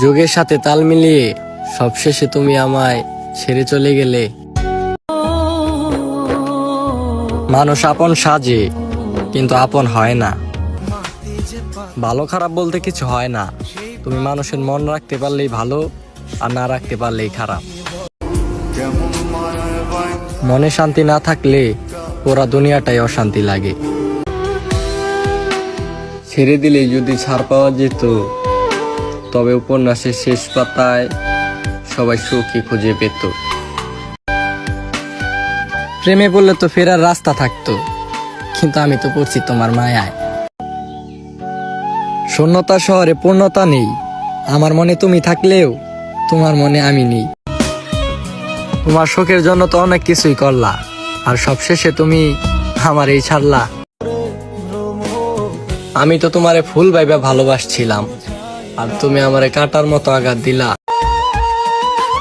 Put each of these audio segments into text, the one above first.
যুগের সাথে তাল মিলিয়ে সবশেষে তুমি আমায় ছেড়ে চলে গেলে। মানুষ আপন সাজে, কিন্তু আপন হয় না। ভালো খারাপ বলতে কিছু হয় না। তুমি মানুষের মন রাখতে পারলেই ভালো, আর না রাখতে পারলেই খারাপ। মনে শান্তি না থাকলে পুরা দুনিয়াটাই অশান্তি লাগে। ছেড়ে দিলে যদি ছাড় পাওয়া যেত তবে উপন্যাসের শেষ পাতায় সবাই সুখী খুঁজে পেত। প্রেমে বললে তো ফেরার রাস্তা থাকতো, কিন্তু আমি তো পড়ছি তোমার মায়ায়। শূন্যতা শহরে পূর্ণতা নেই, আমার মনে তুমি থাকলেও তোমার মনে আমি নেই। তোমার শোকের জন্য তো অনেক কিছুই করলা, আর সবশেষে তুমি আমার এই ছাড়লা। আমি তো তোমারে ফুল ভাইবা ভালোবাসছিলাম আর তুমি আমারে কাটার মতো আঘাত দিলা।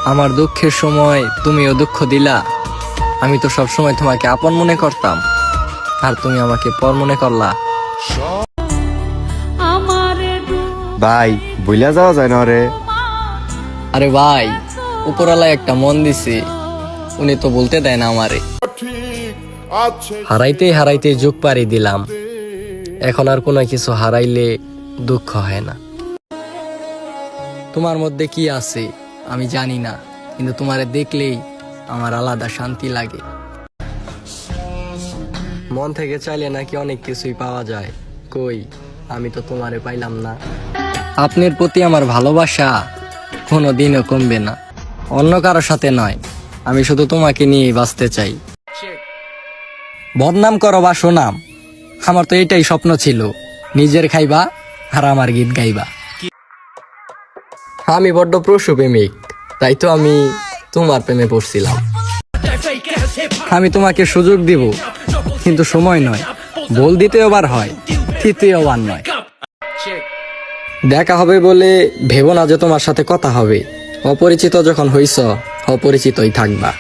আমার দুঃখের সময় তুমিও দুঃখ দিলা। আমি তো সব সময় তোমাকে আপন মনে করতাম। আর তুমি আমাকে পর মনে করলা। ভাই বইলা যাওয়া যায় না রে। আরে ভাই উপরওয়ালা একটা মন দিছে। উনি তো বলতে দেয় না আমারে। হারাইতে হারাইতে যুগ পারি দিলাম। এখন আর কোনো কিছু হারাইলে দুঃখ হয় না। তোমার মধ্যে কি আছে, আমি জানি না, কিন্তু তোমারে দেখলেই আমার আলাদা শান্তি লাগে। মন থেকে চাইলে নাকি অনেক কিছুই পাওয়া যায়। কই, আমি তো তোমারে পাইলাম না। আপনার প্রতি আমার ভালোবাসা কোনো দিনও কমবে না। অন্য কারও সাথে নয়, আমি শুধু তোমাকে নিয়ে বাঁচতে চাই। বদনাম করো বা শোনাম আমার তো এটাই স্বপ্ন ছিল, নিজের খাইবা আর আমার গীত গাইবা। আমি বড্ড প্রসু প্রেমিক তাই তো আমি তোমার প্রেমে পড়ছিলাম। আমি তোমাকে সুযোগ দিব, কিন্তু সময় নয়। বল দিতে দ্বিতীয়বার হয় তৃতীয়বার নয়। দেখা হবে বলে ভেবো না যে তোমার সাথে কথা হবে। অপরিচিত যখন হইছ, অপরিচিতই থাকবা।